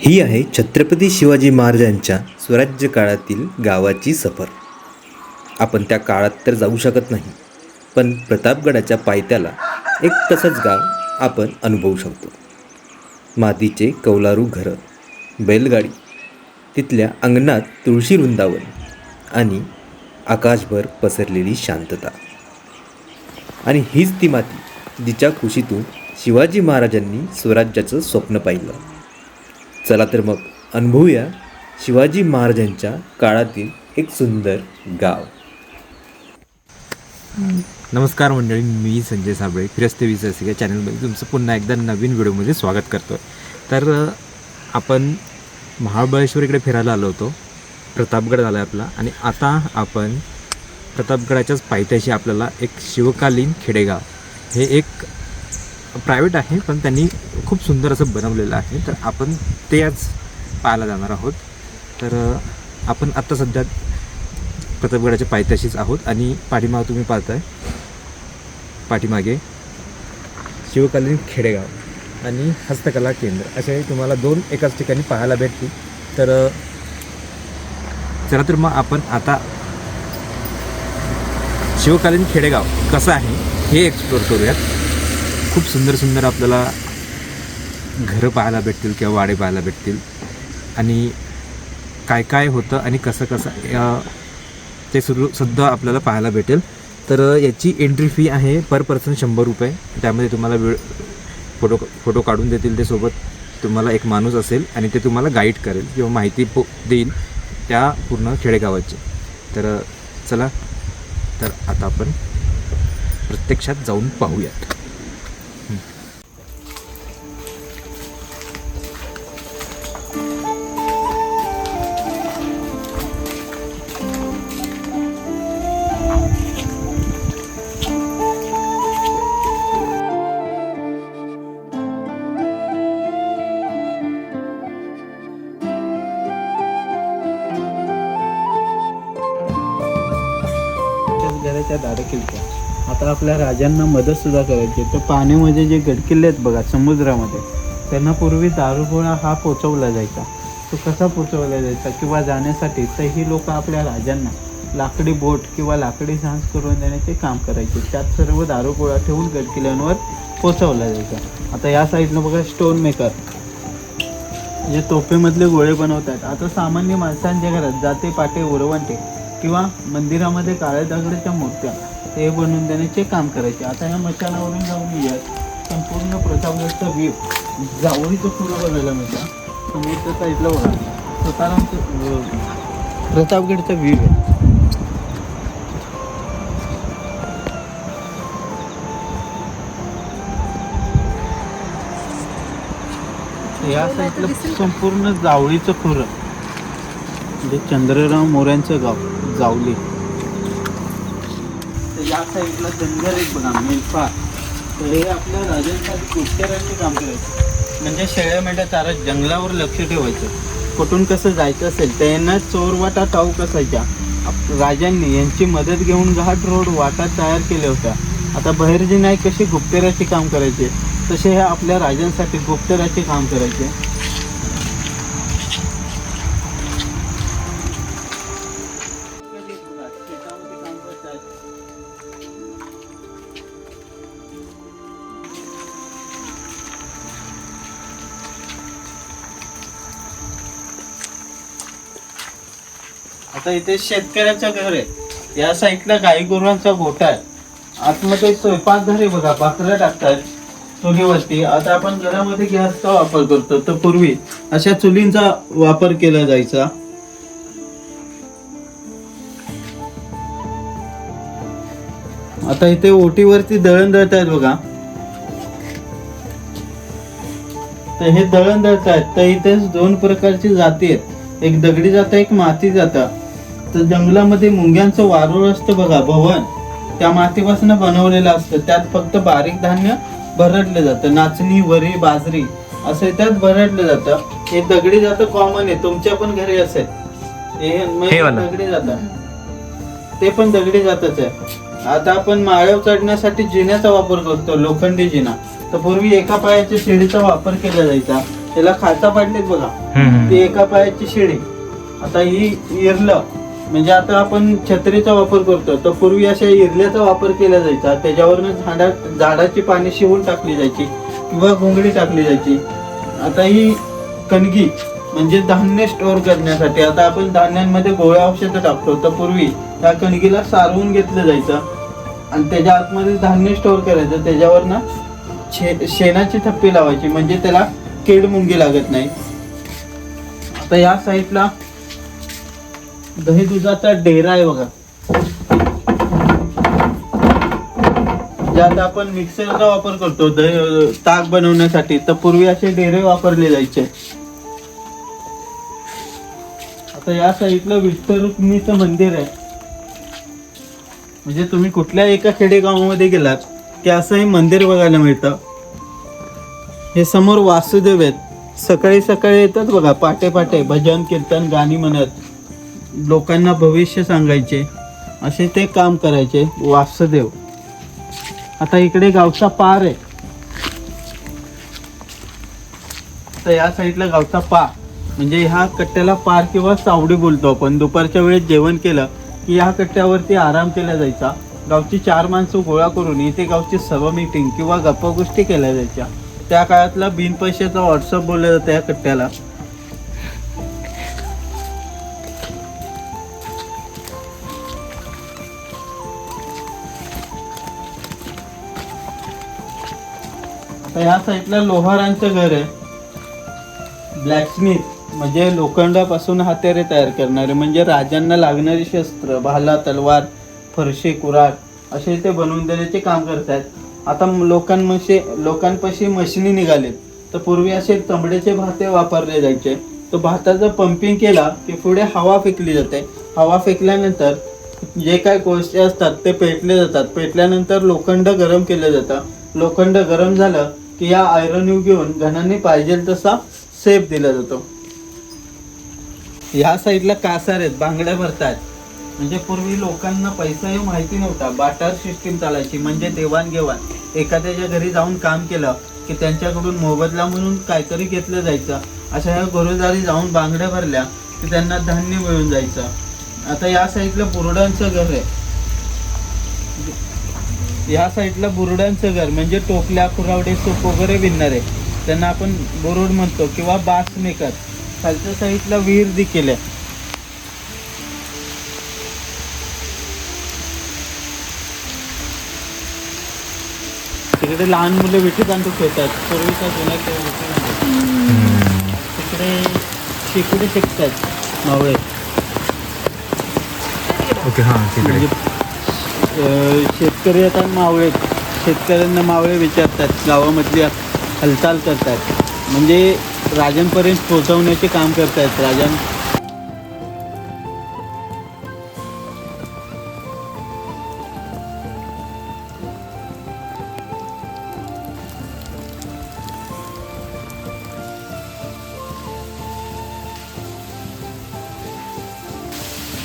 ही आहे छत्रपती शिवाजी महाराजांच्या स्वराज्य काळातील गावाची सफर. आपण त्या काळात तर जाऊ शकत नाही पण प्रतापगडाच्या पायथ्याला एक तसंच गाव आपण अनुभवू शकतो. मातीचे कौलारू घरं बैलगाडी तिथल्या अंगणात तुळशी वृंदावन आणि आकाशभर पसरलेली शांतता. आणि हीच ती माती जिच्या खुशीतून शिवाजी महाराजांनी स्वराज्याचं स्वप्न पाहिलं. चला तर मग अनुभवूया शिवाजी महाराजांच्या काळातील एक सुंदर गाव. नमस्कार मंडळी मी संजय साबळे फिरस्ते विसर्सिक या चॅनलमध्ये तुमचं पुन्हा एकदा नवीन व्हिडिओमध्ये स्वागत करतो तर आपण महाबळेश्वर इकडे फिरायला आलो होतो प्रतापगड झाला आहे आपला आणि आता आपण प्रतापगडाच्याच पायथ्याशी आपल्याला एक शिवकालीन खेडेगाव हे एक प्रायव्हेट आहे पण त्यांनी खूप सुंदर असं बनवलेलं आहे. तर आपण ते आज पाहायला जाणार आहोत. तर आपण आत्ता सध्या प्रतापगडाच्या पायथ्याशीच आहोत आणि पाठीमागे तुम्ही पाहताय पाठीमागे शिवकालीन खेडेगाव आणि हस्तकला केंद्र. असे तुम्हाला दोन एकाच ठिकाणी पाहायला भेटतील. तर चला तर मग आपण आता शिवकालीन खेडेगाव कसं आहे हे एक्सप्लोर करूयात. खूप सुंदर सुंदर आपल्याला घरं पाहायला भेटतील किंवा वाडे पाहायला भेटतील. आणि काय काय होतं आणि कसं कसं ते सुरू सुद्धा आपल्याला पाहायला भेटेल. तर याची एंट्री फी आहे पर पर्सन शंभर रुपये. त्यामध्ये तुम्हाला वेळ फोटो फोटो काढून देतील ते सोबत. तुम्हाला एक माणूस असेल आणि ते तुम्हाला गाईड करेल किंवा माहिती पो देईल त्या पूर्ण खेडेगावाची. तर चला. तर आता आपण प्रत्यक्षात जाऊन पाहूयात. गडकिल्ल्या आता आपल्या राजांना मदत सुद्धा करायची तर पाण्यामध्ये जे गडकिल्ले आहेत बघा समुद्रामध्ये त्यांना पूर्वी दारुगोळा हा पोचवला जायचा. तो कसा पोचवला जायचा किंवा जाण्यासाठी तर ही लोक आपल्या राजांना लाकडी बोट किंवा लाकडी सांस करून देण्याचे काम करायचे. त्यात सर्व दारुगोळा ठेवून गडकिल्ल्यांवर पोचवला जायचा. आता या साईडनं बघा स्टोन मेकर जे तोफेमधले गोळे बनवतात. आता सामान्य माणसांच्या घरात जाते पाटे उरवंटे किंवा मंदिरामध्ये काळ्या दगडाच्या मूर्त्या. ते बनवून देण्याचे काम करायचे. आता ह्या मशानावरून जाऊन येऊयात संपूर्ण प्रतापगडचा व्ह्यू जावळीचं फुलं बघायला मिळतं. समोरच्या साईडला बघा. अं, प्रतापगडचा व्ह्यू आहे. या साईडला संपूर्ण जावळीचं खोरं. म्हणजे चंद्रराव मोऱ्यांचं गाव जावली. म्हणजे या साईडला जंगल एक बघा मेंढपाळ तर हे आपल्या राजांसाठी गुप्तरांनी काम करायचं म्हणजे शेळ्या मेंढ्या चारा जंगलावर लक्ष ठेवायचं. कुठून कसं जायचं असेल त्यांना चोरवाटा ठाऊक असायच्या आप- राजांनी यांची मदत घेऊन घाट रोड वाटा तयार केल्या होत्या. आता बहिर्जी नाईक कसे गुप्तराचे काम करायचे? तसे हे आपल्या राजांसाठी गुप्तराचे काम करायचे. आता इथे शेतकऱ्याचं घर आहे. या साईडला गाई गुरांचा गोठा आहे. आतमध्ये स्वयंपाकघर आहे बघा भाकऱ्या टाकतात चुलीवरती. आता आपण घरामध्ये गॅसचा वापर करतो? तर पूर्वी अशा चुलींचा वापर केला जायचा. आता इथे ओटीवरती दळण दळत आहेत बघा. तर हे दळण दळत आहेत. तर इथे दोन प्रकारची जाती आहेत. एक दगडी जाता एक माती जाता तर जंगलामध्ये मुंग्यांचं वारूळ असतं बघा भवन. त्या मातीपासून बनवलेलं असतं. त्यात फक्त बारीक धान्य भरडलं जातं. नाचणी वरी बाजरी असं त्यात भरडलं जातं. हे दगडी जातं कॉमन आहे. तुमच्या पण घरी असेल. हे वालं. दगडी जातं. ते पण दगडी जातच आहे. आता आपण माळ्यावर चढण्यासाठी जिन्याचा वापर करतो लोखंडी जिना. तर पूर्वी एका पायाच्या शिडीचा वापर केला जायचा. त्याला खाचा पाडलेत बघा. ती एका पायाची शिडी. आता ही इरलं. म्हणजे आता आपण छत्रीचा वापर करतो तर पूर्वी अशा इरल्याचा वापर केला जायचा. त्याच्यावरनं झाडा झाडाची पाणी शिवून टाकली जायची किंवा घोंगडी टाकली जायची. आता ही कणगी म्हणजे धान्य स्टोअर करण्यासाठी. आता आपण धान्यांमध्ये गोळ्या औषधं टाकतो. तर पूर्वी त्या कणगीला सारवून घेतलं जायचं. आणि त्याच्या आतमध्ये धान्य स्टोअर करायचं. त्याच्यावर ना शे शेणाची थप्पी लावायची. म्हणजे त्याला कीड मुंगी लागत नाही. आता या साईडला दही दुधाचा डेरा आहे बघा. ज्यात आपण मिक्सरचा वापर करतो दही ताक बनवण्यासाठी. तर पूर्वी असे डेरे वापरले जायचे. आता या साईडला विठ्ठल रुक्मिणीचं मंदिर आहे. म्हणजे तुम्ही कुठल्या एका खेडेगावामध्ये गेलात की असं हे मंदिर बघायला मिळतं. हे समोर वासुदेव आहेत. सकाळी सकाळी येतात बघा पाटे पाटे भजन कीर्तन गाणी म्हणत. लोकांना भविष्य सांगायचे असे ते काम करायचे. वासुदेव. आता इकडे गावचा पार आहे. तर या साईडला गावचा पार म्हणजे ह्या कट्ट्याला पार किंवा सावडी बोलतो आपण. दुपारच्या वेळेत जेवण केलं की ह्या कट्ट्यावरती आराम केला जायचा. गावची चार माणसं गोळा करून इथे गावची सर्व मीटिंग किंवा गप्पा गोष्टी केल्या जायच्या. त्या काळातला बिनपैशाचा व्हॉट्सअप बोलला जातं या कट्ट्याला. तर या साईडला लोहारांचं घर आहे. ब्लॅकस्मिथ म्हणजे लोखंडापासून हत्यारे तयार करणारे म्हणजे राजांना लागणारे शस्त्र भाला तलवार फरशी कुऱ्हाड असे ते बनवून देण्याचे काम करतात आता लोकांमध्ये लोकांपाशी मशिनी निघालेत. तर पूर्वी असे तंबड्याचे भाते वापरले जायचे. तर भाताचं पंपिंग केला की पुढे हवा फेकली जाते. हवा फेकल्यानंतर जे काय कोळसे असतात ते पेटले जातात. पेटल्यानंतर लोखंड गरम केलं जातं लोखंड गरम झालं की या आयरन यू घेऊन घणांनी पाहिजे तसा सेफ दिला जातो. ह्या साईडला कासार आहेत बांगड्या भरतात म्हणजे पूर्वी लोकांना पैसाही माहिती नव्हता बाटार सिस्टीम चालायची म्हणजे देवाणघेवाण. एखाद्याच्या घरी जाऊन काम केलं की त्यांच्याकडून मोबदला म्हणून काहीतरी घेतलं जायचं. अशा ह्या घरोदारी जाऊन बांगड्या भरल्या की त्यांना धान्य मिळून जायचं. आता या साईडला पुरडांचं घर आहे. या साईडला बुरुडांचं घर म्हणजे टोपल्या कुरावडे सूप वगैरे विणणारे. त्यांना आपण बुरुड म्हणतो किंवा बास मेकर. खालच्या साईडला विहीर देखील आहे. तिकडे लहान मुलं विठी तांदूळ खेळतात. पूर्वीच्या जुन्या. तिकडे शेकडे शिकतात. मावळे. ओके हां शेतकरी आता मावळे शेतकऱ्यांना मावळे विचारतात. गावामधली हालचाल करतात. म्हणजे राजांपर्यंत पोहोचवण्याचे काम करतायत राजां.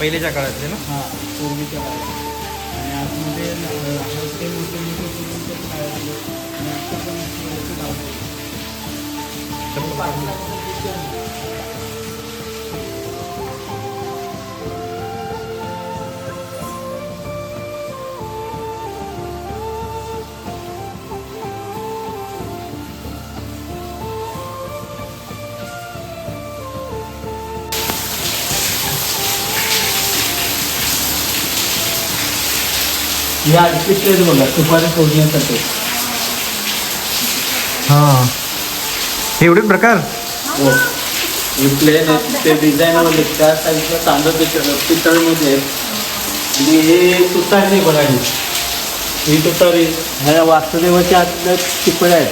पहिलेच्या काळातले ना? हा पूर्वीच्या काळात. या अडकितलेच बघा सुपारी फोडण्यासाठी हां. एवढे प्रकार? हो. प्लेन ते त्या तांदूळ पितळ पितळमध्ये. आणि हे तुतारी बघा ही तुतारी ह्या वासुदेवाच्या आतल्या आहेत.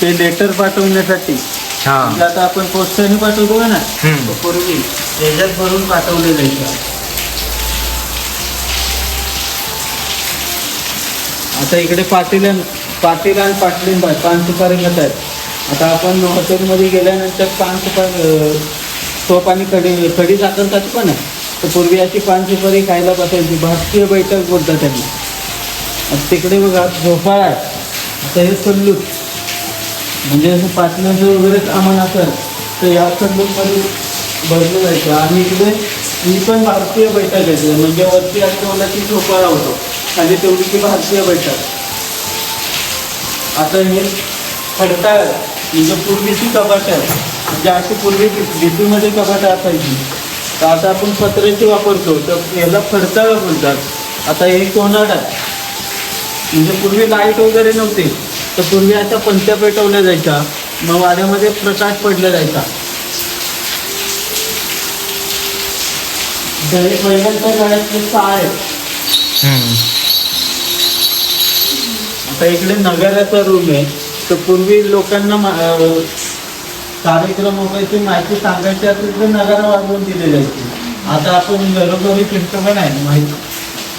ते लेटर पाठवण्यासाठी. हां. म्हणजे आता आपण पोस्टरने पाठवतो का ना हम्म. पूर्वी त्याच्यात भरून पाठवले जायचं आता इकडे पाटील पाटील आणि पाटलीन बाय पान सुपारी घेत आहेत. आता आपण हॉटेलमध्ये गेल्यानंतर पान सुपारी सोप आणि कडी कडी साखर खातो पण आहे. तर पूर्वी अशी पान सुपारी खायला बसायची. भारतीय बैठक बोलतात त्यांना. तिकडे बघा झोपाळा आहे. आता हे सल्लूत म्हणजे असं पाटणाचं वगैरे सामान असेल तर या मध्ये भरलं जायचं आणि इकडे ही पण भारतीय बैठक आहे. म्हणजे वरती आठवणाची झोपाळा होतो. आणि तेवढी ती भारतीय बैठक. आता हे म्हणजे पूर्वीची कपाट आहे म्हणजे अशी पूर्वी भिंतीमध्ये कपाट असायची. तर आता आपण पत्र्याची वापरतो तर याला फडताळ बोलतात आता हे कोणाड आहे? म्हणजे पूर्वी लाइट वगैरे नव्हते. तर पूर्वी अशा पंत्या पेटवल्या जायच्या मग वाड्यामध्ये प्रकाश पडला जायचा. पहिल्यांच्या आहे. आता इकडे नगराचा रूम आहे. तर पूर्वी लोकांना कार्यक्रम वगैरेची माहिती सांगायची असेल तर नगारा वाजवून दिली जायची आता आपण घरोघरी फिरतो पण आहे माहिती?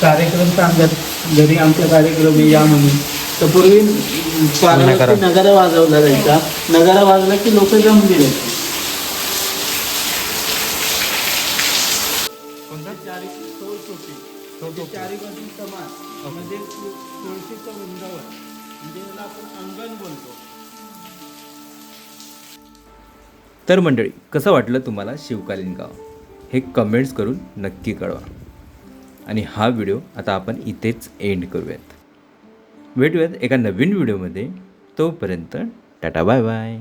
कार्यक्रम सांगत घरी आमचा कार्यक्रम या म्हणून. तर पूर्वी नगारा. वाजवला जायचा. नगारा वाजला की लोक जमली जायची चारी समान. म्हणजे तुळशीचं वृंदावन म्हणजे याला आपण अंगण बोलतो तर मंडळी कसं वाटलं तुम्हाला शिवकालीन गाव? हे कमेंट्स करून नक्की कळवा. आणि हा व्हिडिओ आता आपण इथेच एंड करूयात. भेटूयात एका नवीन व्हिडिओमध्ये तोपर्यंत टाटा बाय बाय